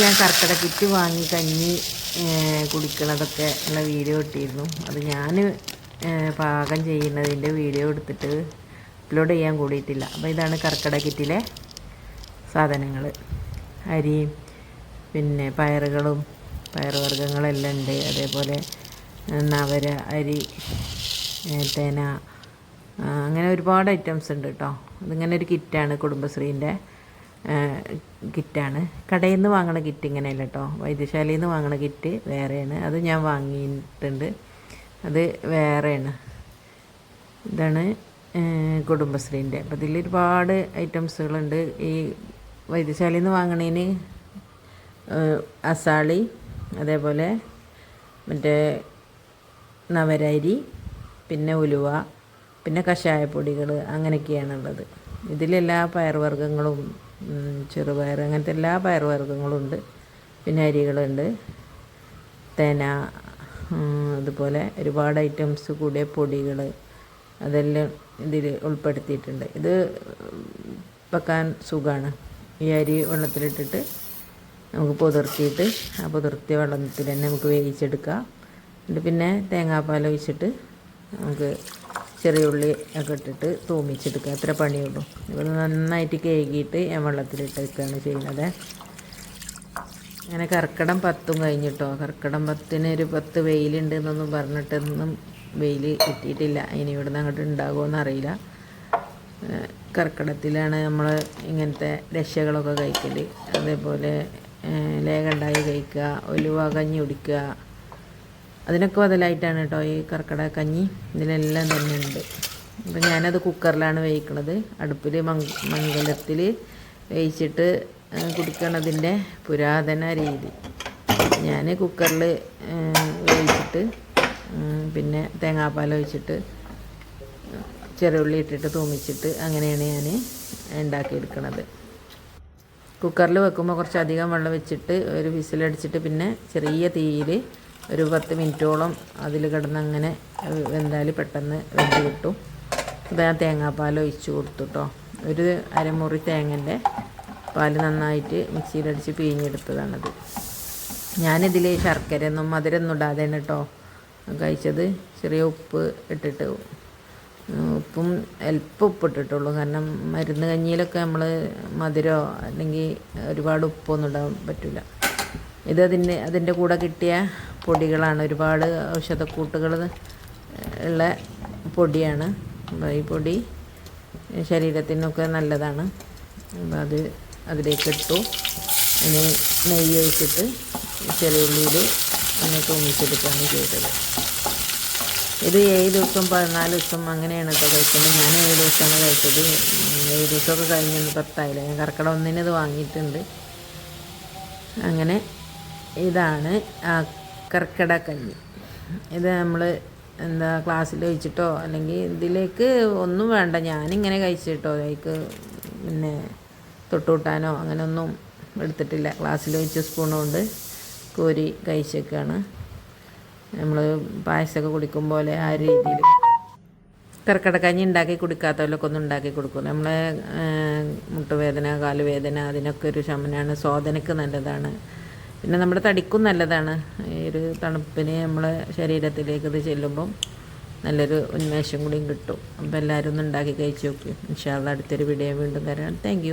ഞാൻ കർക്കിടക കിറ്റ് വാങ്ങി കഞ്ഞി കുടിക്കണതൊക്കെ ഉള്ള വീഡിയോ ഇട്ടിരുന്നു. അത് ഞാൻ പാകം ചെയ്യുന്നതിന്റെ വീഡിയോ എടുത്തിട്ട് അപ്ലോഡ് ചെയ്യാൻ കൂടിയിട്ടില്ല. അപ്പോൾ ഇതാണ് കർക്കിടക കിറ്റിലെ സാധനങ്ങൾ അരിയും പിന്നെ പയറുകളും പയറുവർഗങ്ങളെല്ലാം ഉണ്ട്. അതേപോലെ നവര അരി തേന അങ്ങനെ ഒരുപാട് ഐറ്റംസ് ഉണ്ട് കേട്ടോ അതിങ്ങനെ ഒരു കിറ്റാണ് കുടുംബശ്രീന്റെ കിറ്റാണ്. കടയിൽ നിന്ന് വാങ്ങണ കിറ്റ് ഇങ്ങനെയല്ല കേട്ടോ വൈദ്യശാലയിൽ നിന്ന് വാങ്ങണ കിറ്റ് വേറെയാണ്. അത് ഞാൻ വാങ്ങിയിട്ടുണ്ട്. അത് വേറെയാണ്. ഇതാണ് കുടുംബശ്രീന്റെ അപ്പോൾ ഇതിൽ ഒരുപാട് ഐറ്റംസുകളുണ്ട്. ഈ വൈദ്യശാലയിൽ നിന്ന് വാങ്ങണേന് അസാളി അതേപോലെ മറ്റേ നവരരി പിന്നെ ഉലുവ പിന്നെ കഷായപ്പൊടികൾ അങ്ങനെയൊക്കെയാണുള്ളത്. ഇതിലെല്ലാ പയർവർഗങ്ങളും ചെറുപയർ അങ്ങനത്തെ എല്ലാ പയറുവർഗങ്ങളും ഉണ്ട് പിന്നെ അരികളുണ്ട്. തേന അതുപോലെ ഒരുപാട് ഐറ്റംസ് കൂടിയ പൊടികൾ അതെല്ലാം ഇതിൽ ഉൾപ്പെടുത്തിയിട്ടുണ്ട്. ഇത് വെക്കാൻ സുഖമാണ് ഈ അരി വെള്ളത്തിലിട്ടിട്ട് നമുക്ക് പുതിർത്തിയിട്ട് ആ പുതിർത്തിയ വെള്ളത്തിൽ തന്നെ നമുക്ക് വേവിച്ചെടുക്കാം. എന്നിട്ട് പിന്നെ തേങ്ങാപ്പാൽ ഒഴിച്ചിട്ട് നമുക്ക് ചെറിയ ഉള്ളി ഒക്കെ ഇട്ടിട്ട് തൂമിച്ചെടുക്കുക. അത്ര പണിയുള്ളൂ. ഇവിടെ നന്നായിട്ട് കേകിയിട്ട് ഞാൻ വെള്ളത്തിലിട്ട് വെക്കുകയാണ് ചെയ്യുന്നത്. അങ്ങനെ കർക്കിടം പത്തും കഴിഞ്ഞിട്ടോ? കർക്കിടം പത്തിന് ഒരു പത്ത് വെയിലുണ്ട് എന്നൊന്നും പറഞ്ഞിട്ടൊന്നും വെയിൽ കിട്ടിയിട്ടില്ല. ഇനി ഇവിടുന്ന് അങ്ങോട്ട് ഉണ്ടാകുമോയെന്ന് അറിയില്ല. കർക്കിടത്തിലാണ് നമ്മൾ ഇങ്ങനത്തെ രക്ഷകളൊക്കെ കഴിക്കൽ അതേപോലെ ലേഖണ്ടായി കഴിക്കുക ഒലുവ കഞ്ഞി കുടിക്കുക അതിനൊക്കെ ബദലായിട്ടാണ് കേട്ടോ ഈ കർക്കിടക കഞ്ഞി. ഇതിലെല്ലാം തന്നെ ഉണ്ട് അപ്പം ഞാനത് കുക്കറിലാണ് വേവിക്കണത്. അടുപ്പിൽ മംഗലത്തിൽ വേവിച്ചിട്ട് കുടിക്കണതിന്റെ പുരാതന രീതി. ഞാൻ കുക്കറിൽ വേവിച്ചിട്ട് പിന്നെ തേങ്ങാപ്പാൽ ഒഴിച്ചിട്ട് ചെറുള്ളി ഇട്ടിട്ട് തൂമിച്ചിട്ട് അങ്ങനെയാണ് ഞാൻ ഉണ്ടാക്കിയെടുക്കണത്. കുക്കറിൽ വെക്കുമ്പോൾ കുറച്ചധികം വെള്ളം വെച്ചിട്ട് ഒരു വിസിലടിച്ചിട്ട് പിന്നെ ചെറിയ തീയിൽ ഒരു പത്ത് മിനിറ്റോളം അതിൽ കിടന്നങ്ങനെ വെന്താൽ പെട്ടെന്ന് വെന്ത് കിട്ടും. അത് ഞാൻ തേങ്ങാപ്പാൽ ഒഴിച്ച് കൊടുത്തു കേട്ടോ ഒരു അരമുറി തേങ്ങന്റെ പാൽ നന്നായിട്ട് മിക്സിയിലടിച്ച് പിഴിഞ്ഞെടുത്തതാണത്. ഞാനിതിൽ ശർക്കരയൊന്നും മധുരമൊന്നും ഇടാതെയാണ് കേട്ടോ കഴിച്ചത്. ചെറിയ ഉപ്പ് ഇട്ടിട്ട് ഉപ്പും അല്പം ഉപ്പ് ഇട്ടിട്ടുള്ളൂ. കാരണം മരുന്ന് കഞ്ഞിയിലൊക്കെ നമ്മൾ മധുരമോ അല്ലെങ്കിൽ ഒരുപാട് ഉപ്പൊന്നും ഇടാൻ പറ്റില്ല ഇത് അതിന്റെ അതിന്റെ കൂടെ കിട്ടിയ പൊടികളാണ്. ഒരുപാട് ഔഷധക്കൂട്ടുകൾ ഉള്ള പൊടിയാണ്. അപ്പോൾ ഈ പൊടി ശരീരത്തിനൊക്കെ നല്ലതാണ്. അപ്പോൾ അത് അതിലേക്ക് ഇട്ടു. അതിന് നെയ്യ് ഒഴിച്ചിട്ട് ചെറിയ ഉള്ളിയിൽ അങ്ങനെ തൂമിച്ചെടുക്കുകയാണ് ചെയ്തത്. ഇത് ഏഴ് ദിവസം പതിനാല് ദിവസം അങ്ങനെയാണ് കേട്ടോ കഴിക്കുന്നത്. ഞാൻ ഏഴ് ദിവസമാണ് കഴിച്ചത്. ഏഴ് ദിവസമൊക്കെ കഴിഞ്ഞ് പത്തായില്ല? ഞാൻ കർക്കിടക ഒന്നിന് ഇത് വാങ്ങിയിട്ടുണ്ട്. അങ്ങനെ ഇതാണ് ആ കർക്കിടക കഞ്ഞി. ഇത് നമ്മൾ എന്താ ക്ലാസ്സിൽ വെച്ചിട്ടോ അല്ലെങ്കിൽ ഇതിലേക്ക് ഒന്നും വേണ്ട. ഞാനിങ്ങനെ കഴിച്ചിട്ടോ അതിലേക്ക് പിന്നെ തൊട്ടുകൂട്ടാനോ അങ്ങനെയൊന്നും എടുത്തിട്ടില്ല. ക്ലാസ്സിൽ വെച്ച സ്പൂൺ കൊണ്ട് കോരി കഴിച്ചേക്കാണ്. നമ്മൾ പായസമൊക്കെ കുടിക്കും പോലെ ആ രീതിയിൽ. കർക്കിടക്കഞ്ഞി ഉണ്ടാക്കി കുടിക്കാത്തവരൊക്കെ ഒന്ന് ഉണ്ടാക്കി കൊടുക്കും. നമ്മളെ മുട്ടുവേദന കാലുവേദന അതിനൊക്കെ ഒരു ശമനമാണ്. സോദനക്ക് നല്ലതാണ്. പിന്നെ നമ്മുടെ തടിക്കും നല്ലതാണ്. ഈ ഒരു തണുപ്പിന് നമ്മളെ ശരീരത്തിലേക്ക് ഇത് ചെല്ലുമ്പം നല്ലൊരു ഉന്മേഷം കൂടിയും കിട്ടും. അപ്പോൾ എല്ലാവരും ഒന്ന് ഉണ്ടാക്കി കഴിച്ച് നോക്കും. ഇൻഷാല്ല അടുത്തൊരു വീഡിയോ വീണ്ടും തരാം താങ്ക്